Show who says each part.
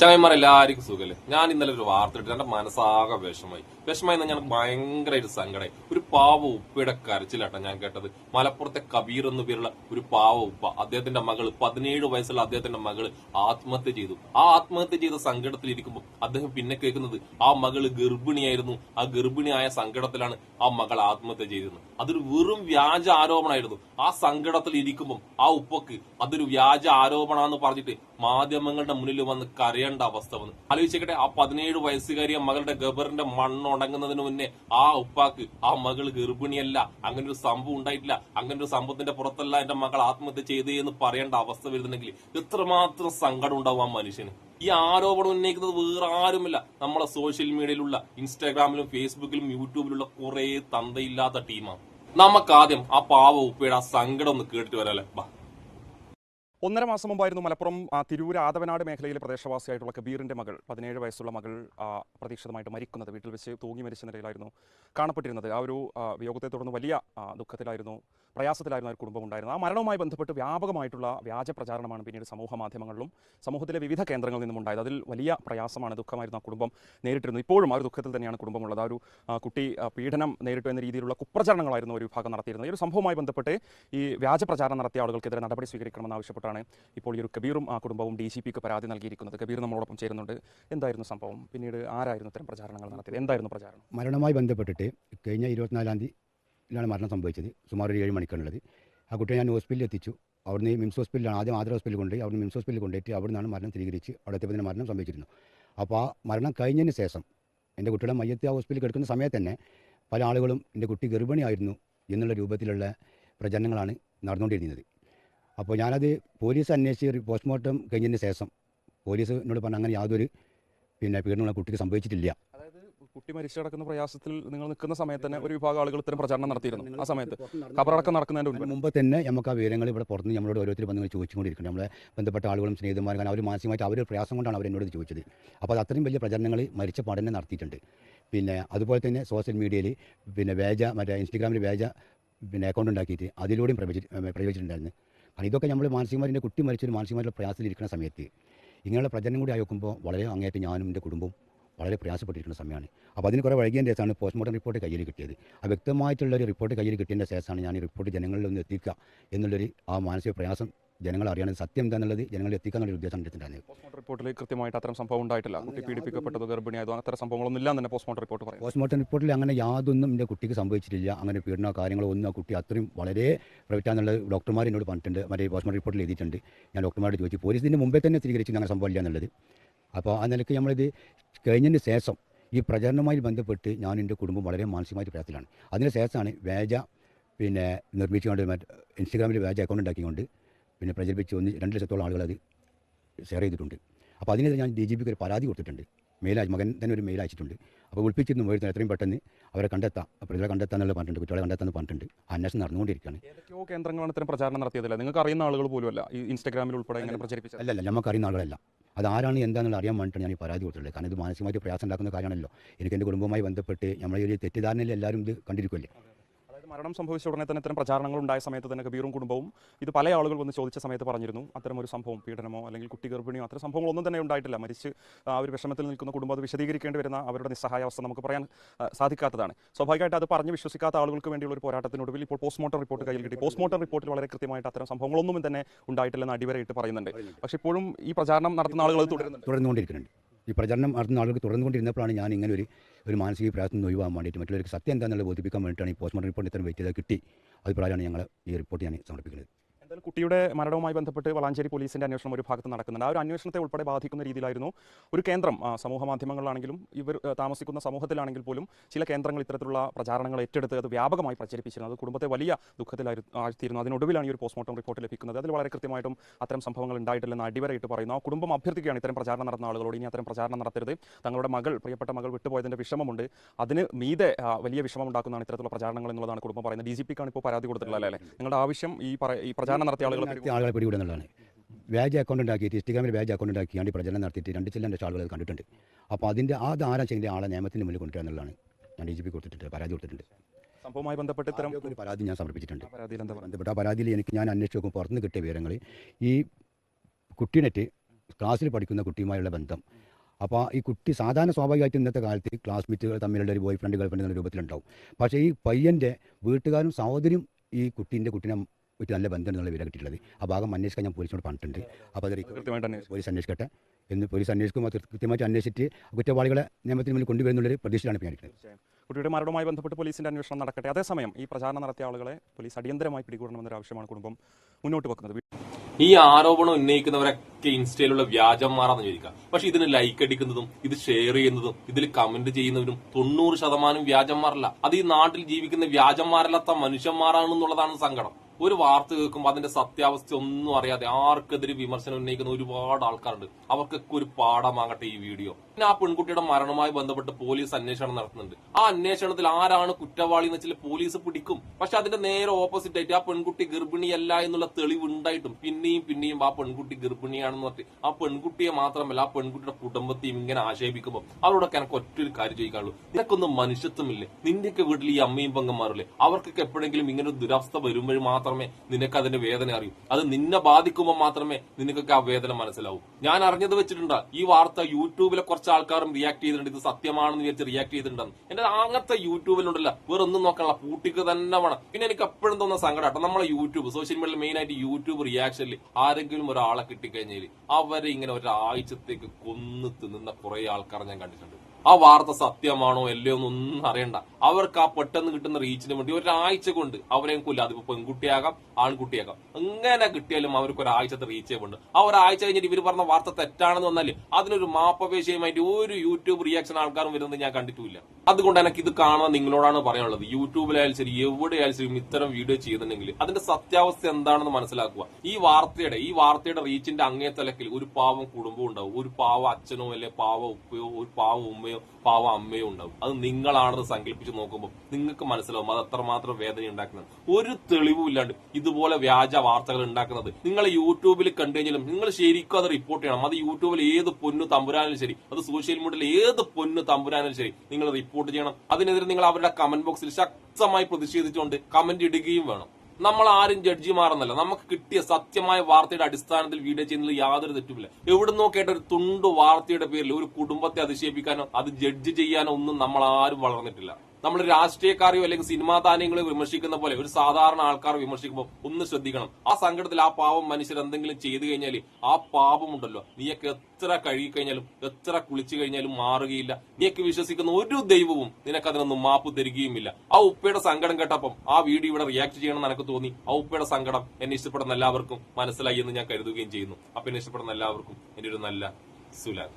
Speaker 1: ചങ്ങന്മാർ എല്ലാവർക്കും സുഖല്ലേ? ഞാൻ ഇന്നലെ ഒരു വാർത്ത ഇട്ട് എന്റെ മനസ്സാകെ വിഷമായി. വിഷമായി ഞാൻ ഭയങ്കരമായിട്ട് സങ്കടമായി ഒരു പാവ ഉപ്പയുടെ കരച്ചിലാട്ടോ ഞാൻ കേട്ടത്. മലപ്പുറത്തെ കബീർ എന്നു പേരുള്ള ഒരു പാവ ഉപ്പ. അദ്ദേഹത്തിന്റെ മകൾ പതിനേഴ് വയസ്സുള്ള അദ്ദേഹത്തിന്റെ മകൾ ആത്മഹത്യ ചെയ്തു. ആ ആത്മഹത്യ ചെയ്ത സങ്കടത്തിൽ ഇരിക്കുമ്പോൾ അദ്ദേഹം പിന്നെ കേൾക്കുന്നത് ആ മകൾ ഗർഭിണിയായിരുന്നു. ആ ഗർഭിണിയായ സങ്കടത്തിലാണ് ആ മകൾ ആത്മഹത്യ ചെയ്തിരുന്നത് അതൊരു വെറും വ്യാജ ആരോപണമായിരുന്നു. ആ സങ്കടത്തിൽ ഇരിക്കുമ്പോൾ ആ ഉപ്പക്ക് അതൊരു വ്യാജ ആരോപണമെന്ന് പറഞ്ഞിട്ട് മാധ്യമങ്ങളുടെ മുന്നിൽ വന്ന് കരയേണ്ട അവസ്ഥ വന്നു. ആലോചിച്ചേക്കട്ടെ ആ പതിനേഴ് വയസ്സുകാരിയ മകളുടെ ഗബറിന്റെ മണ്ണുണങ്ങുന്നതിന് മുന്നേ ആ ഉപ്പാക്ക് ആ മകൾ ഗർഭിണിയല്ല അങ്ങനെ ഒരു സംഭവം ഉണ്ടായിട്ടില്ല അങ്ങനെ ഒരു സംഭവത്തിന്റെ പുറത്തല്ല എന്റെ മകൾ ആത്മഹത്യ ചെയ്തേ എന്ന് പറയേണ്ട അവസ്ഥ വരുന്നുണ്ടെങ്കിൽ എത്രമാത്രം സങ്കടം ഉണ്ടാവും ആ മനുഷ്യന്? ഈ ആരോപണം ഉന്നയിക്കുന്നത് വേറെ ആരുമില്ല. നമ്മളെ സോഷ്യൽ മീഡിയയിലുള്ള ഇൻസ്റ്റാഗ്രാമിലും ഫേസ്ബുക്കിലും യൂട്യൂബിലുള്ള കുറെ തന്തയില്ലാത്ത ടീമാണ് നമുക്കാദ്യം ആ പാവ ഉപ്പയുടെ ആ സങ്കടം ഒന്ന് കേട്ടിട്ട് വരാല്ലേ ബാ.
Speaker 2: ഒന്നര മാസം മുമ്പായിരുന്നു മലപ്പുറം തിരൂർ ആദവനാട് മേഖലയിലെ പ്രദേശവാസിയായിട്ടുള്ള കബീറിന്റെ മകൾ പതിനേഴ് വയസ്സുള്ള മകൾ അപ്രതീക്ഷിതമായിട്ട് മരിക്കുന്നത്. വീട്ടിൽ വെച്ച് തൂങ്ങി മരിച്ച നിലയിലായിരുന്നു കാണപ്പെട്ടിരുന്നത്. ആ ഒരു വിയോഗത്തെ തുടർന്ന് വലിയ ദുഃഖത്തിലായിരുന്നു പ്രയാസത്തിലായിരുന്നു ഒരു കുടുംബം ഉണ്ടായിരുന്നത്. ആ മരണവുമായി ബന്ധപ്പെട്ട് വ്യാപകമായിട്ടുള്ള വ്യാജ പ്രചാരണമാണ് പിന്നീട് സമൂഹ മാധ്യമങ്ങളിലും സമൂഹത്തിലെ വിവിധ കേന്ദ്രങ്ങളിൽ നിന്നും ഉണ്ടായത്. അതിൽ വലിയ പ്രയാസമാണ് ദുഃഖമായിരുന്നു ആ കുടുംബം നേരിട്ടിരുന്നു ഇപ്പോഴും ആ ഒരു ദുഃഖത്തിൽ തന്നെയാണ് കുടുംബമുള്ളത്. ആ ഒരു കുട്ടി പീഡനം നേരിട്ടു എന്ന രീതിയിലുള്ള കുപ്രചരണങ്ങളായിരുന്നു ഒരു വിഭാഗം നടത്തിയിരുന്നത്. ഈ ഒരു സംഭവവുമായി ബന്ധപ്പെട്ട് ഈ വ്യാജ പ്രചാരണം നടത്തിയ ആളുകൾക്കെതിരെ നടപടി സ്വീകരിക്കണമെന്ന് ആവശ്യപ്പെട്ടാണ് ഇപ്പോൾ ഈ ഒരു കബീറും ആ കുടുംബവും ഡി ജി പിക്ക് പരാതി നൽകിയിരിക്കുന്നത്. കബീർ നമ്മളോടൊപ്പം ചേരുന്നുണ്ട്. എന്തായിരുന്നു സംഭവം? പിന്നീട് ആരായിരുന്നു ഇത്തരം പ്രചാരണങ്ങൾ നടത്തിയത്? എന്തായിരുന്നു പ്രചാരണം?
Speaker 3: മരണവുമായി ബന്ധപ്പെട്ടിട്ട് കഴിഞ്ഞ ഇരുപത്തിനാലാം തീയതിയിലാണ് മരണം സംഭവിച്ചത്. സുമാർ ഒരു ഏഴ് മണിക്കാണുള്ളത്. ആ കുട്ടിയെ ഞാൻ ഹോസ്പിറ്റലിൽ എത്തിച്ചു. അവിടുന്ന് മിംസ് ഹോസ്പിറ്റലാണ് ആദ്യം ആദ്യ ഹോസ്പിറ്റലിൽ കൊണ്ടുപോയി. അവിടുന്ന് മിംസ് ഹോസ്പിറ്റലിൽ കൊണ്ടുപോയിട്ട് അവിടെ നിന്നാണ് മരണം സ്ഥിരീകരിച്ച് അവിടെ എത്തിയപ്പോൾ മരണം സംഭവിച്ചിരുന്നു. അപ്പോൾ ആ മരണം കഴിഞ്ഞതിന് ശേഷം എന്റെ കുട്ടിയുടെ മയ്യത്ത് ആ ഹോസ്പിറ്റലിൽ കിടക്കുന്ന സമയത്ത് തന്നെ പല ആളുകളും എന്റെ കുട്ടി ഗർഭിണിയായിരുന്നു എന്നുള്ള രൂപത്തിലുള്ള പ്രചരണങ്ങളാണ് നടന്നുകൊണ്ടിരുന്നത്. അപ്പോൾ ഞാനത് പോലീസ് അന്വേഷിച്ച് ഒരു പോസ്റ്റ്മോർട്ടം കഴിഞ്ഞതിന് ശേഷം പോലീസ് എന്നോട് പറഞ്ഞ അങ്ങനെ യാതൊരു പിന്നെ ആ കുട്ടിക്ക് സംഭവിച്ചിട്ടില്ല.
Speaker 2: അതായത് കുട്ടി മരിച്ചു കിടക്കുന്ന പ്രയാസത്തിൽ നിങ്ങൾ നിൽക്കുന്ന സമയത്ത് തന്നെ ഒരു വിഭാഗം ആളുകൾ ഇത്തരം പ്രചാരണം നടത്തിയിരുന്നു. ആ സമയത്ത് കബറടക്കം നടക്കുന്നതിന്
Speaker 3: മുമ്പ് തന്നെ നമുക്ക് ആ വിവരങ്ങൾ ഇവിടെ പുറത്ത് നമ്മളോട് ഓരോരുത്തർ വന്ന് ചോദിച്ചുകൊണ്ടിരിക്കുന്നത് നമ്മളെ ബന്ധപ്പെട്ട ആളുകളും സ്നേഹിതന്മാരും കാരണം അവർ മാനസികമായിട്ട് അവർ പ്രയാസം കൊണ്ടാണ് അവർ എന്നോട് ചോദിച്ചത്. അപ്പോൾ അത് അത്രയും വലിയ പ്രചരണങ്ങൾ മരിച്ച പഠനം നടത്തിയിട്ടുണ്ട്. പിന്നെ അതുപോലെ തന്നെ സോഷ്യൽ മീഡിയയിൽ പിന്നെ വേജ മറ്റേ ഇൻസ്റ്റഗ്രാമിൽ വേജ പിന്നെ അക്കൗണ്ട് ഉണ്ടാക്കിയിട്ട് അതിലൂടെയും പ്രവചിച്ചിട്ടുണ്ടായിരുന്നു കാരണം ഇതൊക്കെ നമ്മൾ മാനസികമാരിന്റെ കുട്ടി മരിച്ചൊരു മാനസികമാരുടെ പ്രയാസത്തിലിരിക്കുന്ന സമയത്ത് ഇങ്ങനെയുള്ള പ്രചരണം കൂടി ആയോക്കുമ്പോൾ വളരെ അങ്ങേയറ്റം ഞാനും എന്റെ കുടുംബവും വളരെ പ്രയാസപ്പെട്ടിരിക്കുന്ന സമയമാണ്. അപ്പോൾ അതിന് കുറേ വൈകിയതിന്റെ ശേഷമാണ് പോസ്റ്റ്മോർട്ടം റിപ്പോർട്ട് കയ്യിൽ കിട്ടിയത്. ആ വ്യക്തമായിട്ടുള്ള ഒരു റിപ്പോർട്ട് കയ്യിൽ കിട്ടിയതിന്റെ ശേഷമാണ് ഞാൻ ഈ റിപ്പോർട്ട് ജനങ്ങളിലൊന്നും എത്തിക്കുക എന്നുള്ളൊരു ആ മാനസിക പ്രയാസം ജനങ്ങൾ അറിയാൻ സത്യം എന്താണെന്നുള്ളത് ജനങ്ങൾ എത്തിക്കുക എന്നുള്ള ഉദ്ദേശം എടുത്തിട്ടുണ്ടായിരുന്നു
Speaker 2: പോസ്റ്റ്മോർട്ടം റിപ്പോർട്ടിൽ കൃത്യമായിട്ട് അത്തരം സംഭവം ഉണ്ടായിട്ടില്ല. കുട്ടി പീഡിപ്പിക്കപ്പെട്ടതോ ഗർഭിണിയായതോ അത്തരം സംഭവങ്ങളൊന്നും ഇല്ല എന്ന് തന്നെ പോസ്റ്റ്മോർട്ടം റിപ്പോർട്ട് പറയും
Speaker 3: പോസ്റ്റ്മോർട്ടം റിപ്പോർട്ടിൽ അങ്ങനെ യാതൊന്നും എന്റെ കുട്ടിക്ക് സംഭവിച്ചിട്ടില്ല. അങ്ങനെ പീഡനോ കാര്യങ്ങളോ ഒന്നും ആ കുട്ടി അത്രയും വളരെ പ്രൈവറ്റാന്നുള്ളത് ഡോക്ടർമാർ എന്നോട് പറഞ്ഞിട്ടുണ്ട്. മറ്റേ പോസ്റ്റ്മോർട്ടം റിപ്പോർട്ടിൽ എഴുതിയിട്ടുണ്ട്. ഞാൻ ഡോക്ടർമാരോട് ചോദിച്ചു പോലീസിന്റെ ഇതിന് മുമ്പേ തന്നെ സ്ഥിരീകരിച്ചു അങ്ങനെ സംഭവം ഇല്ല എന്നുള്ളത്. അപ്പോൾ ആ നിലയ്ക്ക് നമ്മളിത് കഴിഞ്ഞതിന് ശേഷം ഈ പ്രചരണവുമായി ബന്ധപ്പെട്ട് ഞാൻ എന്റെ കുടുംബം വളരെ മാനസികമായിട്ട് പ്രയാസത്തിലാണ്. അതിന് ശേഷമാണ് വേജ പിന്നെ നിർമ്മിച്ചുകൊണ്ട് മറ്റ് ഇൻസ്റ്റഗ്രാമിൽ വേജ അക്കൗണ്ട് ഉണ്ടാക്കിക്കൊണ്ട് പിന്നെ പ്രചരിപ്പിച്ച് ഒന്ന് രണ്ട് ലക്ഷത്തോളം ആളുകൾ അത് ഷെയർ ചെയ്തിട്ടുണ്ട്. അപ്പോൾ അതിനെതിരെ ഞാൻ ഡി ജി പിക്ക് ഒരു പരാതി കൊടുത്തിട്ടുണ്ട്. അയച്ച് മകൻ തന്നെ ഒരു മെയിൽ അയച്ചിട്ടുണ്ട്. അപ്പോൾ വിളിപ്പിച്ചിരുന്നു പോയിരുന്നു എത്രയും പെട്ടെന്ന് അവരെ കണ്ടെത്താം. പ്രതികളെ കണ്ടെത്താന്നുള്ള പറഞ്ഞിട്ടുണ്ട്. കുട്ടികളെ കണ്ടെത്താന്ന് പറഞ്ഞിട്ടുണ്ട്. അന്വേഷണം നടന്നുകൊണ്ടിരിക്കുകയാണ്.
Speaker 2: ഏതൊക്കെയോ കേന്ദ്രങ്ങളാണ് ഇത്തരം പ്രചാരണം നടത്തിയതല്ല നിങ്ങൾക്ക് അറിയുന്ന ആളുകൾ പോലുമല്ല. ഈ ഇൻസ്റ്റാഗ്രാമിൽ ഉൾപ്പെടെ ഇങ്ങനെ പ്രചരിപ്പിച്ചത്.
Speaker 3: നമുക്ക് അറിയുന്ന ആളുകളല്ല. അത് ആരാണ് എന്താണെന്നുള്ള അറിയാൻ വേണ്ടിയിട്ടാണ് ഞാൻ ഈ പരാതി കൊടുത്തിട്ടുള്ളത്. കാരണം ഇത് മാനസികമായിട്ട് പ്രയാസം ഉണ്ടാക്കുന്ന കാര്യമാണല്ലോ. എനിക്ക് എന്റെ കുടുംബവുമായി ബന്ധപ്പെട്ട് നമ്മളെ ഒരു തെറ്റിദ്ധാരണയിൽ എല്ലാവരും ഇത് കണ്ടിരിക്കുമല്ലേ
Speaker 2: മരണം സംഭവിച്ച ഉടനെ തന്നെ ഇത്തരം പ്രചാരണങ്ങൾ ഉണ്ടായ സമയത്ത് തന്നെ കബീറും കുടുംബവും ഇത് പല ആളുകൾ വന്ന് ചോദിച്ച സമയത്ത് പറഞ്ഞിരുന്നു. അത്തരം ഒരു സംഭവം പീഡനമോ അല്ലെങ്കിൽ കുട്ടി ഗർഭിണിയോ അത്തരം സംഭവങ്ങളൊന്നും തന്നെ ഉണ്ടായിട്ടില്ല. മരിച്ച് ആ ഒരു വിഷമത്തിൽ നിൽക്കുന്ന കുടുംബം അത് വിശദീകരിക്കേണ്ടി വരുന്ന അവരുടെ നിസ്സഹായാവസ്ഥ നമുക്ക് പറയാൻ സാധിക്കാത്തതാണ്. സ്വാഭാവികമായിട്ട് അത് പറഞ്ഞ് വിശ്വസിക്കാത്ത ആളുകൾക്ക് വേണ്ടിയുള്ള ഒരു പോരാട്ടത്തിനൊടുവിൽ ഇപ്പോൾ പോസ്റ്റ്മോർട്ടം റിപ്പോർട്ട് കയ്യിൽ കിട്ടി. പോസ്റ്റ്മോർട്ടം റിപ്പോർട്ടിൽ വളരെ കൃത്യമായിട്ട് അത്തരം സംഭവങ്ങളൊന്നും തന്നെ ഉണ്ടായിട്ടില്ലെന്ന് അടിവരയിട്ട് പറയുന്നുണ്ട്. പക്ഷേ ഇപ്പോഴും ഈ പ്രചാരണം നടത്തുന്ന ആളുകൾ തുടരുന്നുണ്ട്.
Speaker 3: തുടർന്നുകൊണ്ടിരിക്കുന്നുണ്ട് ഈ പ്രചരണം നടത്തുന്ന ആളുകൾ തുടർന്നുകൊണ്ടിരുന്നപ്പോഴാണ് ഞാൻ ഇങ്ങനെ ഒരു ഒരു മാനസിക പ്രയാസം ഒഴിവാൻ വേണ്ടിയിട്ട് മറ്റുള്ളവർക്ക് സത്യം എന്താണെന്നുള്ളത് ബോധിപ്പിക്കാൻ വേണ്ടിയിട്ടാണ് ഈ പോസ്റ്റ്മോർട്ടം റിപ്പോർട്ട് ഇത്രയും വെയിറ്റ് ചെയ്താൽ കിട്ടി അഭിപ്രായമാണ് ഞങ്ങൾ ഈ റിപ്പോർട്ട് ഞാൻ സമർപ്പിക്കുന്നത്.
Speaker 2: കുട്ടിയുടെ മരണവുമായി ബന്ധപ്പെട്ട് വളാഞ്ചേരി പോലീസിന്റെ അന്വേഷണം ഒരു ഭാഗത്ത് നടക്കുന്നുണ്ട്. ആ ഒരു അന്വേഷണത്തെ ഉൾപ്പെടെ ബാധിക്കുന്ന രീതിയിലായിരുന്നു ഒരു കേന്ദ്രം സമൂഹ മാധ്യമങ്ങളിലാണെങ്കിലും ഇവർ താമസിക്കുന്ന സമൂഹത്തിലാണെങ്കിൽ പോലും ചില കേന്ദ്രങ്ങൾ ഇത്തരത്തിലുള്ള പ്രചാരണങ്ങൾ ഏറ്റെടുത്ത് അത് വ്യാപകമായി പ്രചരിപ്പിച്ചിരുന്നു അത് കുടുംബത്തെ വലിയ ദുഃഖത്തിലായിരുന്നു അതിനൊടുവിലാണ് ഈ ഒരു പോസ്റ്റ്മോർട്ടം റിപ്പോർട്ട് ലഭിക്കുന്നത്. അതിൽ വളരെ കൃത്യമായിട്ടും അത്തരം സംഭവങ്ങൾ ഉണ്ടായിട്ടില്ലെന്ന് അടിവരയിട്ട് പറയുന്നു. ആ കുടുംബം അഭ്യർത്ഥിക്കുകയാണ് ഇത്തരം പ്രചാരണം നടന്ന ആളുകളോട് ഇനി അത്തരം പ്രചാരണം നടത്തരുത്. തങ്ങളുടെ മകൾ പ്രിയപ്പെട്ട മകൾ വിട്ടുപോയതിന്റെ വിഷമമുണ്ട്. അതിന് മീതെ വലിയ വിഷമം ഉണ്ടാക്കുന്നതാണ് ഇത്തരത്തിലുള്ള പ്രചാരണങ്ങൾ എന്നുള്ളതാണ് കുടുംബം പറയുന്നത്. ഡി ജി പിക്കാണ് ഇപ്പോൾ പരാതി കൊടുത്തിട്ടുള്ളത് അല്ലേ നിങ്ങളുടെ ആവശ്യം ഈ ഈ പ്രചാരണം നടത്തിയ ആളുകൾ
Speaker 3: നടത്തിയ ആളുകളെ പിടികൂടുക എന്നുള്ളതാണ് വ്യാജ അക്കൗണ്ട് ഉണ്ടാക്കിയിട്ട് ഇൻസ്റ്റഗ്രാമിൽ വ്യാജ അക്കൗണ്ട് ഉണ്ടാക്കിയാണ്ട് പ്രചരണം നടത്തിയിട്ട് രണ്ട് ചില്ലം ലക്ഷം ആളുകൾ കണ്ടിട്ടുണ്ട്. അപ്പോൾ അതിന്റെ ആ ധാരാ ചെയ്യുന്ന ആളെ നിയമത്തിന് മുന്നിൽ കൊണ്ടുവരിക എന്നുള്ളതാണ് ഞാൻ ഡി ജി പി കൊടുത്തിട്ടുണ്ട് പരാതി കൊടുത്തിട്ടുണ്ട്.
Speaker 2: സംഭവവുമായി ബന്ധപ്പെട്ട് ഇത്തരം
Speaker 3: ഒരു പരാതി ഞാൻ സമർപ്പിച്ചിട്ടുണ്ട്.
Speaker 2: പരാതിയിൽ എന്താ
Speaker 3: ബന്ധപ്പെട്ട ആ പരാതിയിൽ എനിക്ക് ഞാൻ അന്വേഷിച്ച് നോക്കുമ്പോൾ പുറത്തുനിന്ന് കിട്ടിയ വിവരങ്ങൾ ഈ കുട്ടീനെറ്റ് ക്ലാസ്സിൽ പഠിക്കുന്ന കുട്ടിയുമായുള്ള ബന്ധം. അപ്പോൾ ഈ കുട്ടി സാധാരണ സ്വാഭാവികമായിട്ട് ഇന്നത്തെ കാലത്ത് ക്ലാസ്മേറ്റുകൾ തമ്മിലുള്ള ഒരു ബോയ് ഫ്രണ്ട് ഗേൾ ഫ്രണ്ട് എന്ന രൂപത്തിലുണ്ടാവും. പക്ഷേ ഈ പയ്യന്റെ വീട്ടുകാരും സഹോദരിയും ഈ കുട്ടീന്റെ കുട്ടീനെ ഒരു നല്ല ബന്ധം എന്നുള്ള വില കിട്ടിയിട്ടുള്ളത്. ആ ഭാഗം അന്വേഷിക്കാൻ ഞാൻ പോലീസിനോട് പറഞ്ഞിട്ടുണ്ട്. അപ്പോൾ അത്
Speaker 2: കൃത്യമായിട്ട് അന്വേഷിച്ചു
Speaker 3: പോലീസ് അന്വേഷിക്കട്ടെ. എന്ന് പോലീസ് അന്വേഷിക്കുമ്പോൾ കൃത്യമായിട്ട് അന്വേഷിച്ചിട്ട് കുറ്റവാളികളെ നിയമത്തിന് മുന്നിൽ കൊണ്ടുവരുന്നുള്ളൊരു പ്രതീക്ഷയിലാണ് ഇപ്പോൾ
Speaker 2: ഞാൻ കുട്ടിയുടെ മരണവുമായി ബന്ധപ്പെട്ട് പോലീസിന്റെ അന്വേഷണം നടക്കട്ടെ. അതേസമയം ഈ പ്രചാരണം നടത്തിയ ആളുകളെ പോലീസ് അടിയന്തരമായി പിടികൂടണമെന്നൊരു ആവശ്യമാണ് കുടുംബം മുന്നോട്ട് വെക്കുന്നത്.
Speaker 1: ഈ ആരോപണം ഉന്നയിക്കുന്നവരൊക്കെ ഇൻസ്റ്റയിലുള്ള വ്യാജന്മാരാന്ന് ചോദിക്കാം പക്ഷെ ഇതിന് ലൈക്ക് അടിക്കുന്നതും ഇത് ഷെയർ ചെയ്യുന്നതും ഇതിൽ കമന്റ് ചെയ്യുന്നവരും തൊണ്ണൂറ് ശതമാനം വ്യാജന്മാരല്ല. അത് ഈ നാട്ടിൽ ജീവിക്കുന്ന വ്യാജന്മാരല്ലാത്ത മനുഷ്യന്മാരാണെന്നുള്ളതാണ് സങ്കടം. ഒരു വാർത്ത കേൾക്കുമ്പോൾ അതിന്റെ സത്യാവസ്ഥ ഒന്നും അറിയാതെ ആർക്കെതിരെ വിമർശനം ഉന്നയിക്കുന്ന ഒരുപാട് ആൾക്കാരുണ്ട്. അവർക്കൊക്കെ ഒരു പാഠമാകട്ടെ ഈ വീഡിയോ. പിന്നെ ആ പെൺകുട്ടിയുടെ മരണവുമായി ബന്ധപ്പെട്ട് പോലീസ് അന്വേഷണം നടത്തുന്നുണ്ട്. ആ അന്വേഷണത്തിൽ ആരാണ് കുറ്റവാളി എന്ന് വെച്ചാൽ പോലീസ് പിടിക്കും. പക്ഷെ അതിന്റെ നേരെ ഓപ്പോസിറ്റ് ആയിട്ട് ആ പെൺകുട്ടി ഗർഭിണിയല്ല എന്നുള്ള തെളിവ് ഉണ്ടായിട്ടും പിന്നെയും പിന്നെയും ആ പെൺകുട്ടി ഗർഭിണിയാണെന്ന് പറഞ്ഞിട്ട് ആ പെൺകുട്ടിയെ മാത്രമല്ല ആ പെൺകുട്ടിയുടെ കുടുംബത്തെയും ഇങ്ങനെ ആക്ഷേപിക്കുമ്പോൾ അവരോടൊക്കെ എനിക്ക് ഒറ്റൊരു കാര്യം ചോദിക്കാനുള്ളൂ. നിനക്കൊന്നും മനുഷ്യത്വമില്ലേ? നിന്റെയൊക്കെ വീട്ടിൽ ഈ അമ്മയും പെങ്ങന്മാരില്ലേ? അവർക്കൊക്കെ എപ്പോഴെങ്കിലും ഇങ്ങനെ ഒരു ദുരവസ്ഥ വരുമ്പോൾ മാത്രമേ നിനക്ക് അതിന്റെ വേദന അറിയൂ. അത് നിന്നെ ബാധിക്കുമ്പോൾ മാത്രമേ നിനക്കൊക്കെ ആ വേദന മനസ്സിലാവൂ. ഞാൻ അറിഞ്ഞത് വെച്ചിട്ടുണ്ട്. ഈ വാർത്ത യൂട്യൂബിലെ കുറച്ച് ആൾക്കാരും റിയാക്ട് ചെയ്തിട്ടുണ്ട്. ഇത് സത്യമാണെന്ന് വിചാരിച്ച് റിയാക്ട് ചെയ്തിട്ടുണ്ടെന്ന്. എന്റെ അങ്ങനത്തെ യൂട്യൂബിലുണ്ടല്ല. വേറെ ഒന്നും നോക്കാനുള്ള പൂട്ടിക്ക് തന്നെ വേണം. പിന്നെ എനിക്ക് എപ്പോഴും തോന്നുന്ന സങ്കടം നമ്മളെ യൂട്യൂബ് സോഷ്യൽ മീഡിയയിൽ മെയിൻ ആയിട്ട് യൂട്യൂബ് റിയാക്ഷനിൽ ആരെങ്കിലും ഒരാളെ കിട്ടിക്കഴിഞ്ഞാൽ അവരെ ഇങ്ങനെ ഒരാഴ്ചത്തേക്ക് കൊന്നു തിന്നുന്ന കുറെ ആൾക്കാർ ഞാൻ കണ്ടിട്ടുണ്ട്. ആ വാർത്ത സത്യമാണോ അല്ലയോ എന്നൊന്നും അറിയണ്ട. അവർക്ക് ആ പെട്ടെന്ന് കിട്ടുന്ന റീച്ചിന് വേണ്ടി ഒരാഴ്ച കൊണ്ട് അവരെയും കൊല്ലും. അതിപ്പോ പെൺകുട്ടിയാകാം ആൺകുട്ടിയാകാം. എങ്ങനെ കിട്ടിയാലും അവർക്ക് ഒരാഴ്ചത്തെ റീച്ചേ ഉണ്ട് ആ ഒരാഴ്ച കഴിഞ്ഞിട്ട് ഇവർ പറഞ്ഞ വാർത്ത തെറ്റാണെന്ന് വന്നാൽ അതിനൊരു മാപ്പപേക്ഷയുമായിട്ട് ഒരു യൂട്യൂബ് റിയാക്ഷൻ ആൾക്കാരും വരുന്നത് ഞാൻ കണ്ടിട്ടില്ല അതുകൊണ്ട് എനിക്ക് ഇത് കാണാൻ നിങ്ങളോടാണ് പറയാനുള്ളത്. യൂട്യൂബിലായാലും ശരി എവിടെയായാലും ശരി ഇത്തരം വീഡിയോ ചെയ്യുന്നുണ്ടെങ്കിൽ അതിന്റെ സത്യാവസ്ഥ എന്താണെന്ന് മനസ്സിലാക്കുക. ഈ വാർത്തയുടെ ഈ വാർത്തയുടെ റീച്ചിന്റെ അങ്ങേ തലക്കിൽ ഒരു പാവം കുടുംബം ഉണ്ടാവും. ഒരു പാവ അച്ഛനോ അല്ലെ പാവ ഉപ്പയോ ഒരു പാവ ഉമ്മയോ പാവ അമ്മയോ ഉണ്ടാവും. അത് നിങ്ങളാണെന്ന് സങ്കല്പിച്ച് നോക്കുമ്പോൾ നിങ്ങൾക്ക് മനസ്സിലാവും അത് അത്രമാത്രം വേദന ഉണ്ടാക്കുന്നത്. ഒരു തെളിവും ഇല്ലാണ്ട് ഇതുപോലെ വ്യാജ വാർത്തകൾ ഉണ്ടാക്കുന്നത് നിങ്ങൾ യൂട്യൂബിൽ കണ്ടു കഴിഞ്ഞാലും നിങ്ങൾ ശരിക്കും അത് റിപ്പോർട്ട് ചെയ്യണം. അത് യൂട്യൂബിൽ ഏത് പൊന്നു തമ്പുരാനും ശരി. അത് സോഷ്യൽ മീഡിയയിൽ ഏത് പൊന്നു തമ്പുരാനും ശരി. നിങ്ങൾ റിപ്പോർട്ട് ചെയ്യണം. അതിനെതിരെ നിങ്ങൾ അവരുടെ കമന്റ് ബോക്സിൽ ശക്തമായി പ്രതിഷേധിച്ചുകൊണ്ട് കമന്റ് ഇടുകയും വേണം. നമ്മൾ ആരും ജഡ്ജിമാറെന്നല്ല നമുക്ക് കിട്ടിയ സത്യമായ വാർത്തയുടെ അടിസ്ഥാനത്തിൽ വീഡിയോ ചെയ്യുന്നതിൽ യാതൊരു തെറ്റുമില്ല. എവിടുന്നോ കേട്ട ഒരു തുണ്ട് വാർത്തയുടെ പേരിൽ ഒരു കുടുംബത്തെ അതിശയിപ്പിക്കാനോ അത് ജഡ്ജ് ചെയ്യാനോ ഒന്നും നമ്മൾ ആരും വളർന്നിട്ടില്ല. നമ്മൾ രാഷ്ട്രീയക്കാരെയോ അല്ലെങ്കിൽ സിനിമാ താരങ്ങളെയോ വിമർശിക്കുന്ന പോലെ ഒരു സാധാരണ ആൾക്കാർ വിമർശിക്കുമ്പോൾ ഒന്ന് ശ്രദ്ധിക്കണം. ആ സങ്കടത്തിൽ ആ പാവം മനുഷ്യർ എന്തെങ്കിലും ചെയ്തു കഴിഞ്ഞാൽ ആ പാപമുണ്ടല്ലോ നീയൊക്കെ എത്ര കഴുകി കഴിഞ്ഞാലും എത്ര കുളിച്ചു കഴിഞ്ഞാലും മാറുകയില്ല. നീയൊക്കെ വിശ്വസിക്കുന്ന ഒരു ദൈവവും നിനക്ക് അതിനൊന്നും മാപ്പ് തരികയുമില്ല. ആ ഉപ്പയുടെ സങ്കടം കേട്ടപ്പം ആ വീഡിയോ ഇവിടെ റിയാക്ട് ചെയ്യണം എന്ന് എനിക്ക് തോന്നി. ആ ഉപ്പയുടെ സങ്കടം എന്നെ ഇഷ്ടപ്പെടുന്ന എല്ലാവർക്കും മനസ്സിലായി എന്ന് ഞാൻ കരുതുകയും ചെയ്യുന്നു. അപ്പൊ എന്നെ ഇഷ്ടപ്പെടുന്ന എല്ലാവർക്കും എന്റെ ഒരു നല്ല സുലാൻ